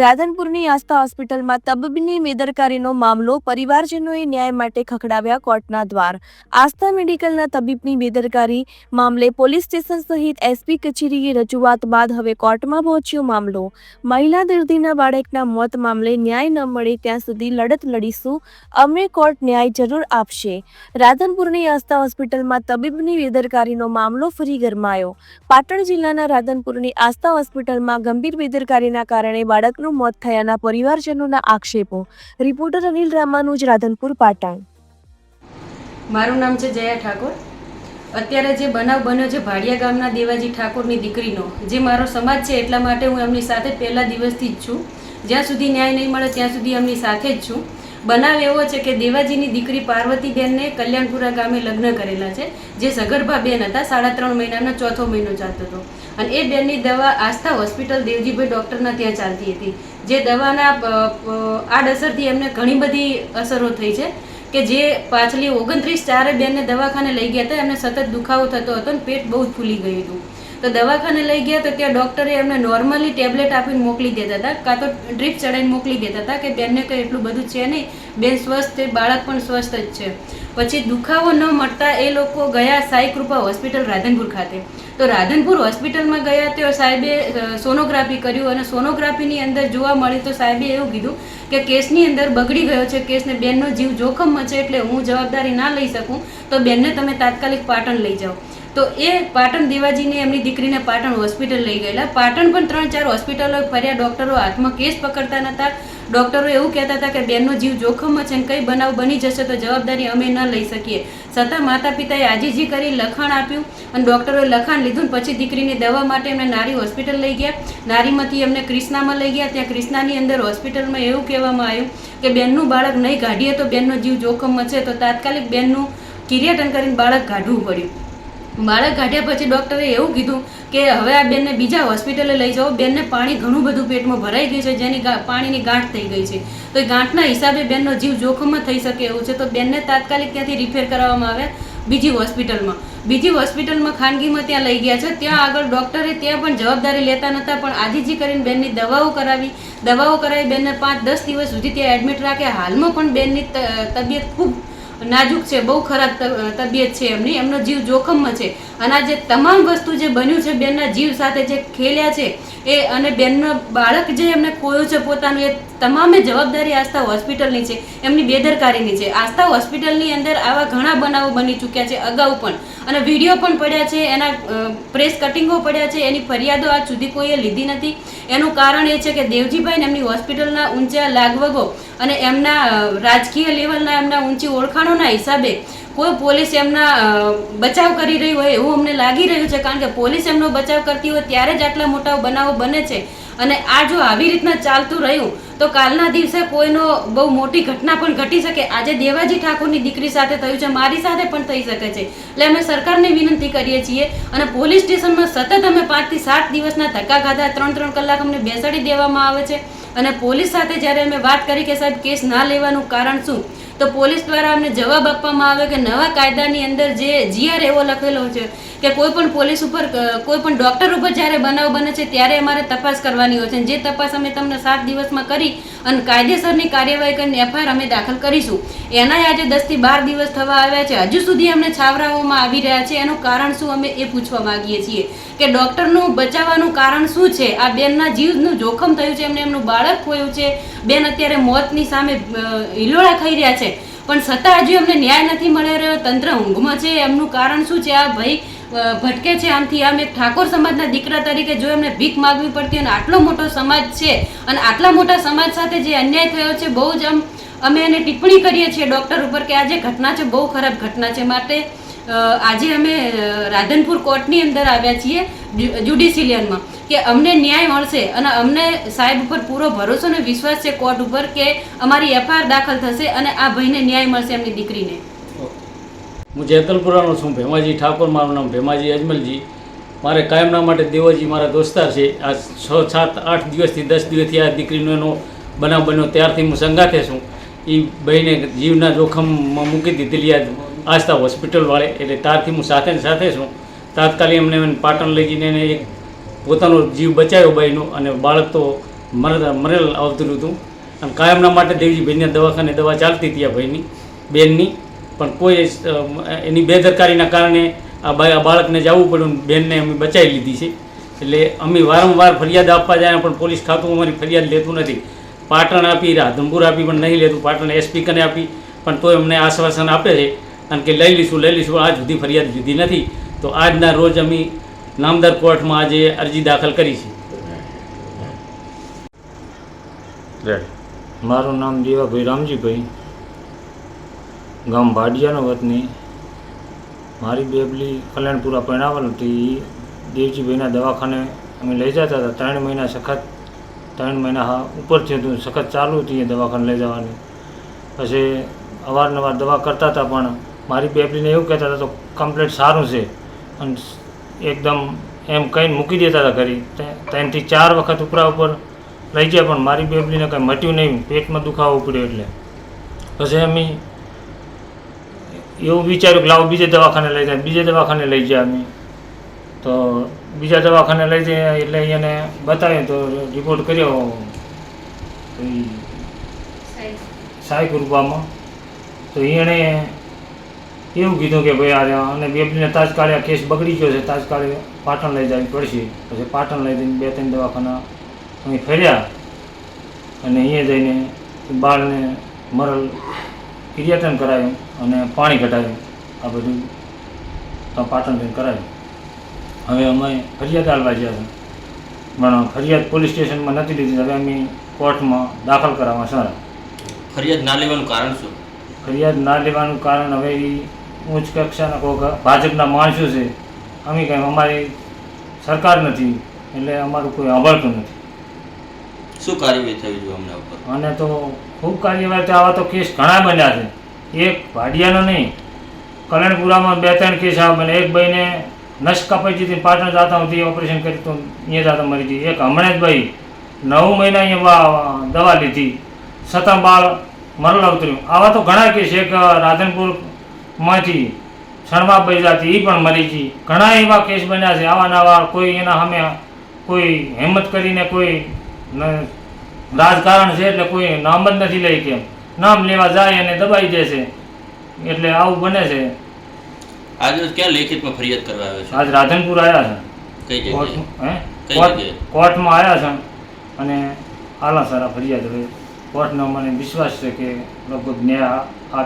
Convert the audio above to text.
રાધનપુરની આસ્થા હોસ્પિટલમાં તબીબની બેદરકારીનો મામલો પરિવારજનોએ ન્યાય માટે ખખડાવ્યા કોર્ટના દ્વાર. આસ્થા મેડિકલના તબીબની બેદરકારી મામલે પોલીસ સ્ટેશન સહિત એસપી કચેરીએ રજૂઆત બાદ હવે કોર્ટમાં પહોંચ્યો મામલો. મહિલા દર્દીના બાળકના મોત મામલે ન્યાય ન મળે ત્યાં સુધી લડત લડીશું. અમે કોર્ટ ન્યાય જરૂર આપશે. રાધનપુરની આસ્થા હોસ્પિટલમાં તબીબની બેદરકારીનો મામલો ફરી ગરમાયો. પાટણ જિલ્લાના રાધનપુરની આસ્થા હોસ્પિટલમાં ગંભીર બેદરકારીના કારણે બાળકનું મોત થયાના પરિવારજનોના આક્ષેપો. રિપોર્ટર અનિલ રામાનુજ રાધનપુર પાટણ. મારું નામ છે જયા ઠાકોર. અત્યારે જે બનાવ બન્યો છે ભાડિયા ગામના દેવાજી ઠાકોરની દીકરીનો, જે મારો સમાજ છે એટલા માટે હું એમની સાથે પહેલા દિવસથી જ છું. જ્યાં સુધી ન્યાય નહીં મળે ત્યાં સુધી એમની સાથે જ છું. બનાવ એવો છે કે દેવાજીની દીકરી પાર્વતીબેનને કલ્યાણપુરા ગામે લગ્ન કરેલા છે, જે સગર્ભા બેન હતા, સાડા ત્રણ મહિનાનો ચોથો મહિનો ચાલતો હતો. અને એ બેનની દવા આસ્થા હોસ્પિટલ દેવજીભાઈ ડૉક્ટરના ત્યાં ચાલતી હતી, જે દવાના આડઅસરથી એમને ઘણી બધી અસરો થઈ છે કે જે પાછલી ઓગણત્રીસ ચારે બેનને દવાખાને લઈ ગયા હતા, એમને સતત દુખાવો થતો હતો અને પેટ બહુ જ ફૂલી ગયું હતું. તો દવાખાને લઈ ગયા તો ત્યાં ડૉક્ટરે એમને નોર્મલી ટેબ્લેટ આપીને મોકલી દેતા હતા, કાં તો ડ્રીપ ચડાવીને મોકલી દેતા હતા કે બેનને કંઈ એટલું બધું છે નહીં, બેન સ્વસ્થ બાળક પણ સ્વસ્થ જ છે. પછી દુખાવો ન મળતા એ લોકો ગયા સાઈ કૃપા હોસ્પિટલ રાધનપુર ખાતે. તો રાધનપુર હોસ્પિટલમાં ગયા તો સાહેબે સોનોગ્રાફી કર્યું અને સોનોગ્રાફીની અંદર જોવા મળી તો સાહેબે એવું કીધું કે કેસની અંદર બગડી ગયો છે, કેસને બેનનો જીવ જોખમમાં છે એટલે હું જવાબદારી ના લઈ શકું, તો બેનને તમે તાત્કાલિક પાટણ લઈ જાઓ. તો એ પાટણ દેવાજીને એમની દીકરીને પાટણ હોસ્પિટલ લઈ ગયેલા. પાટણ પણ ત્રણ ચાર હોસ્પિટલો ફર્યા. ડૉક્ટરો હાથમાં કેસ પકડતા નહોતા ડૉક્ટરો એવું કહેતા હતા કે બેનનો જીવ જોખમમાં છે ને કંઈ બનાવ બની જશે તો જવાબદારી અમે ન લઈ શકીએ. છતાં માતા પિતાએ આજીજી કરી લખાણ આપ્યું અને ડૉક્ટરોએ લખાણ લીધું પછી દીકરીની દવા માટે એમને નારી હોસ્પિટલ લઈ ગયા. નારીમાંથી એમને ક્રિષ્નામાં લઈ ગયા. ત્યાં ક્રિષ્નાની અંદર હોસ્પિટલમાં એવું કહેવામાં આવ્યું કે બેનનું બાળક નહીં કાઢીએ તો બેનનો જીવ જોખમમાં છે. તો તાત્કાલિક બેનનું કિર્યાટન કરીને બાળક કાઢવું પડ્યું. બાળક કાઢ્યા પછી ડૉક્ટરે એવું કીધું કે હવે આ બેનને બીજા હોસ્પિટલે લઈ જાઓ. બેનને પાણી ઘણું બધું પેટમાં ભરાઈ ગયું છે, જેની પાણીની ગાંઠ થઈ ગઈ છે. તો એ ગાંઠના હિસાબે બેનનો જીવ જોખમમાં થઈ શકે એવું છે. તો બેનને તાત્કાલિક ત્યાંથી રિફેર કરાવવામાં આવ્યા બીજી હોસ્પિટલમાં બીજી હોસ્પિટલમાં ખાનગીમાં ત્યાં લઈ ગયા છે. ત્યાં આગળ ડૉક્ટરે ત્યાં પણ જવાબદારી લેતા નહોતા પણ આજીજી કરીને બેનની દવાઓ કરાવી. દવાઓ કરાવી બેનને પાંચ દસ દિવસ સુધી ત્યાં એડમિટ રાખ્યા. હાલમાં પણ બેનની તબિયત ખૂબ નાજુક છે, બહુ ખરાબ તબિયત છે એમની. એમનો જીવ જોખમમાં છે. અને આ જે તમામ વસ્તુ જે બન્યું છે, બેનના જીવ સાથે જે ખેલ્યા છે, એ અને બેનનો બાળક જે એમને ખોયો છે, પોતાનું એ તમામે જવાબદારી આસ્થા હોસ્પિટલની છે, એમની બેદરકારીની છે. આસ્થા હોસ્પિટલની અંદર આવા ઘણા બનાવો બની ચૂક્યા છે, અગાઉ પણ. અને વીડિયો પણ પડ્યા છે, એના પ્રેસ કટિંગો પડ્યા છે, એની ફરિયાદો આજ સુધી કોઈએ લીધી નથી. એનું કારણ એ છે કે દેવજીભાઈને એમની હોસ્પિટલના ઊંચા લાગવગો અને એમના રાજકીય લેવલના એમના ઊંચી ઓળખાણોના હિસાબે કોઈ પોલીસ એમના બચાવ કરી રહી હોય એવું અમને લાગી રહ્યું છે, કારણ કે પોલીસ એમનો બચાવ કરતી હોય ત્યારે જ આટલા મોટા બનાવો બને છે. અને આ જો આવી રીતના ચાલતું રહ્યું તો કાલના દિવસે કોઈનો બહુ મોટી ઘટના પણ ઘટી શકે. આજે દેવાજી ઠાકોરની દીકરી સાથે થયું છે, મારી સાથે પણ થઈ શકે છે. એટલે અમે સરકારને વિનંતી કરીએ છીએ અને પોલીસ સ્ટેશનમાં સતત અમે પાંચથી સાત દિવસના ધક્કા ખાધા ત્રણ ત્રણ કલાક અમને બેસાડી દેવામાં આવે છે. અને પોલીસ સાથે જ્યારે અમે વાત કરી કે સાહેબ, કેસ ના લેવાનું કારણ શું? તો પોલીસ દ્વારા અમને જવાબ આપવામાં આવે કે નવા કાયદાની અંદર જે જીઆર એવો લખેલો છે કે કોઈ પણ પોલીસ ઉપર કોઈ પણ ડૉક્ટર ઉપર જ્યારે બનાવ બને છે ત્યારે અમારે તપાસ કરવાની હોય છે. જે તપાસ અમે તમને સાત દિવસમાં કરી અને કાયદેસરની કાર્યવાહી કરીને એફઆઈઆર અમે દાખલ કરીશું. એનાય આજે દસથી બાર દિવસ થવા આવ્યા છે. હજુ સુધી અમને છાવરાઓમાં આવી રહ્યા છે. એનું કારણ શું અમે એ પૂછવા માગીએ છીએ કે ડૉક્ટરનું બચાવવાનું કારણ શું છે? આ બેનના જીવનું જોખમ થયું છે. એમને એમનું બાળક ખોયું છે. બેન અત્યારે મોતની સામે હિલોળા ખાઈ રહ્યા છે. પણ છતાં હજુ અમને ન્યાય નથી મળી રહ્યો. તંત્ર ઊંઘમાં છે. એમનું કારણ શું છે? આ ભાઈ ભટકે છે આમથી. આમ એક ઠાકોર સમાજના દીકરા તરીકે જો એમને ભીખ માગવી પડતી અને આટલો મોટો સમાજ છે અને આટલા મોટા સમાજ સાથે જે અન્યાય થયો છે, બહુ જ આમ અમે એને ટિપ્પણી કરીએ છીએ ડૉક્ટર ઉપર કે આ જે ઘટના છે, બહુ ખરાબ ઘટના છે. માટે આજે અમે રાધનપુર કોર્ટની અંદર આવ્યા છીએ. જ્યુડિશિયલમાં કે અમને ન્યાય મળશે અને અમને સાહેબ ઉપર પૂરો ભરોસો અને વિશ્વાસ છે કોર્ટ ઉપર કે અમારી એફઆઈઆર દાખલ થશે અને આ ભાઈને ન્યાય મળશે એમની દીકરીને. હું જેતલપુરાનો છું, ભેમાજી ઠાકોર, મારું નામ ભેમાજી અજમલજી. મારે કાયમના માટે દેવજી મારા દોસ્તાર છે. આ છ, સાત, આઠ દિવસથી, દસ દિવસથી આ દીકરીનો એનો બનાવ બન્યો. ત્યારથી હું સંગાથે છું. એ ભાઈને જીવના જોખમમાં મૂકી દીધેલી આ આસ્થા હોસ્પિટલવાળે, એટલે ત્યારથી હું સાથે સાથે છું. તાત્કાલિક એમને પાટણ લઈ જઈને એને એક પોતાનો જીવ બચાવ્યો ભાઈનો અને બાળક તો મર મરેલ આવતું હતું. અને કાયમના માટે દેવજીભાઈને દવાખાને દવા ચાલતી હતી આ ભાઈની, બેનની. પણ કોઈ એની બેદરકારીના કારણે આ બા આ બાળકને જવું પડ્યું બેનને અમે બચાવી લીધી છે. એટલે અમે વારંવાર ફરિયાદ આપવા જાય પણ પોલીસ ખાતું અમારી ફરિયાદ લેતું નથી. પાટણ આપી, રાધનપુર આપી, પણ નહીં લેતું. પાટણ એસપી કને આપી. પણ તોય અમને આશ્વાસન આપે છે. અને કે લઈ લઈશું લઈ લઈશું આજ સુધી ફરિયાદ લીધી નથી. તો આજના રોજ અમે નામદાર કોર્ટમાં આજે અરજી દાખલ કરી છે. મારું નામ દેવાભાઈ રામજીભાઈ. ગામ ભાડિયાનો વતની. મારી બેબલી કલ્યાણપુરા પરણાવેલ હતી. એ દેવજીભાઈના દવાખાને અમે લઈ જતા હતા. ત્રણ મહિના સખત, ત્રણ મહિના હા ઉપરથી હતું. સખત ચાલુ હતી એ દવાખાને લઈ જવાની. પછી અવારનવાર દવા કરતા હતા, પણ મારી બેબલીને એવું કહેતા હતા, તો કમ્પ્લેટ સારું છે. અને એકદમ એમ કહીને મૂકી દેતા હતા ઘરે. ત્રણથી ચાર વખત ઉપરા ઉપર લઈ ગયા પણ મારી બેબલીને કંઈ મટ્યું નહીં. પેટમાં દુખાવો ઉપડ્યો એટલે. પછી અમે એવું વિચાર્યું કે લાવો બીજે દવાખાને લઈ જાય. બીજે દવાખાને લઈ જાય અમે. તો બીજા દવાખાને લઈ જાય એટલે એને બતાવ્યું તો રિપોર્ટ કર્યો. સાઈ કૃપામાં. તો એણે એવું કીધું કે ભાઈ આ અને બેબીને તાજકાળે આ કેસ બગડી ગયો છે તાજકાળે પાટણ લઈ જવી પડશે. પછી પાટણ લઈ જઈને બે ત્રણ દવાખાના અમે ફેર્યા અને અહીંયા જઈને બાળને મરલ ક્રિયાટન કરાયું અને પાણી ઘટાડ્યું. આ બધું તો પાટણ જઈને કરાયું. હવે અમે ફરિયાદ આલવા ગયા છે. પણ ફરિયાદ પોલીસ સ્ટેશનમાં નથી લીધી. હવે અમે કોર્ટમાં દાખલ કરાવવા સારા. ફરિયાદ ના લેવાનું કારણ શું? ફરિયાદ ના લેવાનું કારણ હવે એ ઉચ્ચ કક્ષાના કોઈક ભાજપના માણસો છે. અમે કંઈ અમારી સરકાર નથી એટલે અમારું કોઈ સાંભળતું નથી. શું કાર્યવાહી થવી જોઈએ અમને ઉપર? અને તો ખૂબ કાર્યવાહી તો આવા તો કેસ ઘણા બન્યા છે. એક ભાડિયાનો નહીં કલ્યાણપુરામાં બે ત્રણ કેસ આવ્યા બને એક ભાઈને નસ કપાઈ જતી પાટણ જતા હતી ઓપરેશન કર્યું તો અહીંયા જાતા મરી ગઈ. એક હમણાં જ ભાઈ નવ મહિના અહીંયા દવા લીધી. છતાં બાળ મરલ ઉતર્યું. આવા તો ઘણા કેસ એક રાધનપુરમાંથી શર્મા જાતી એ પણ મરી ગઈ. ઘણા એવા કેસ બન્યા છે આવા નવા કોઈ એના સામે કોઈ હિંમત કરીને કોઈ રાજકારણ છે એટલે કોઈ નામ જ નથી લઈ કેમ નામ લેવા જાય અને દબાઈ દેશે એટલે આવું બને છે. આજે ક્યાં લેખિતમાં ફરિયાદ કરવા આવ્યો આજ રાધનપુર આવ્યા છે. કઈ જગ્યાએ? કોર્ટમાં આવ્યા છે. અને આલા સારા ફરિયાદ હવે કોર્ટનો મને વિશ્વાસ છે કે લગભગ ન્યાય